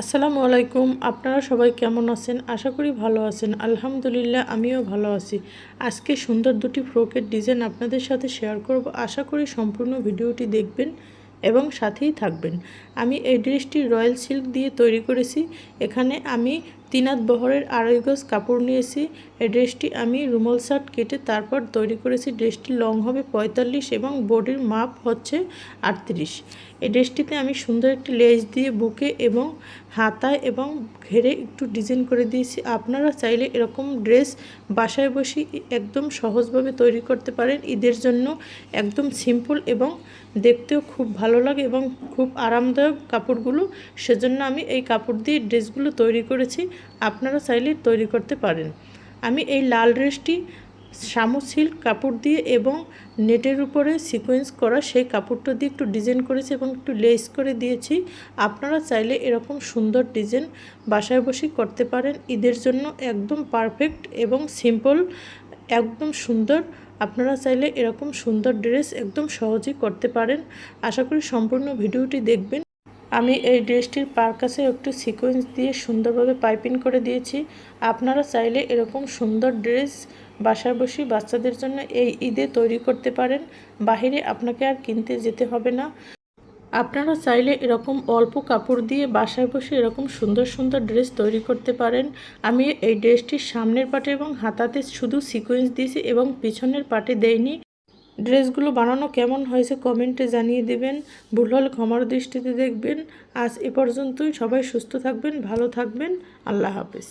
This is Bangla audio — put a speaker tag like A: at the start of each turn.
A: আসসালামু আলাইকুম, আপনারা সবাই কেমন আছেন? আশা করি ভালো আছেন। আলহামদুলিল্লাহ, আমিও ভালো আছি। আজকে সুন্দর দুটি ফ্রকের ডিজাইন আপনাদের সাথে শেয়ার করব। আশা করি সম্পূর্ণ ভিডিওটি দেখবেন। এবং সাথেই থাকবেন। আমি এই ড্রেসটি রয়্যাল সিল্ক দিয়ে তৈরি করেছি। এখানে আমি তিনাত বহরের আড়াই গজ কাপড় নিয়েছি। এই ড্রেসটি আমি রুমাল শার্ট কেটে তারপর তৈরি করেছি। ড্রেসটি লং হবে পঁয়তাল্লিশ এবং বডির মাপ হচ্ছে আটত্রিশ। এই ড্রেসটিতে আমি সুন্দর একটি লেজ দিয়ে বুকে এবং হাতায় এবং ঘেরে একটু ডিজাইন করে দিয়েছি। আপনারা চাইলে এরকম ড্রেস বাসায় বসে একদম সহজভাবে তৈরি করতে পারেন। ঈদের জন্য একদম সিম্পল এবং দেখতেও খুব ভালো লাগে এবং খুব আরামদায়ক কাপড়গুলো, সেজন্য আমি এই কাপড় দিয়ে ড্রেসগুলো তৈরি করেছি। আপনারা চাইলে তৈরি করতে পারেন। আমি এই লাল ড্রেসটি শামু সিল্ক কাপড় দিয়ে এবং নেটের উপরে সিকোয়েন্স করা সেই কাপড়টা দিয়ে একটু ডিজাইন করেছি এবং একটু লেস করে দিয়েছি। আপনারা চাইলে এরকম সুন্দর ডিজাইন বাসায় বসে করতে পারেন। ঈদের জন্য একদম পারফেক্ট এবং সিম্পল একদম সুন্দর। আপনারা চাইলে এরকম সুন্দর ড্রেস একদম সহজেই করতে পারেন। আশা করি সম্পূর্ণ ভিডিওটি দেখবেন। আমি এই ড্রেসটির পার কাছে একটু সিকোয়েন্স দিয়ে সুন্দরভাবে পাইপিং করে দিয়েছি। আপনারা চাইলে এরকম সুন্দর ড্রেস বাসায় বসে বাচ্চাদের জন্য এই ঈদে তৈরি করতে পারেন। বাহিরে আপনাকে আর কিনতে যেতে হবে না। আপনারা চাইলে এরকম অল্প কাপড় দিয়ে বাসায় বসে এরকম সুন্দর সুন্দর ড্রেস তৈরি করতে পারেন। আমি এই ড্রেসটির সামনের পাটে এবং হাতাতে শুধু সিকোয়েন্স দিয়েছি এবং পিছনের পাটে দেয়নি ড্রেসগুলো বানানো কেমন হয়েছে কমেন্টে জানিয়ে দেবেন। ভুল হলে ক্ষমার দৃষ্টিতে দেখবেন। আজ এ পর্যন্তই। সবাই সুস্থ থাকবেন, ভালো থাকবেন। আল্লাহ হাফেজ।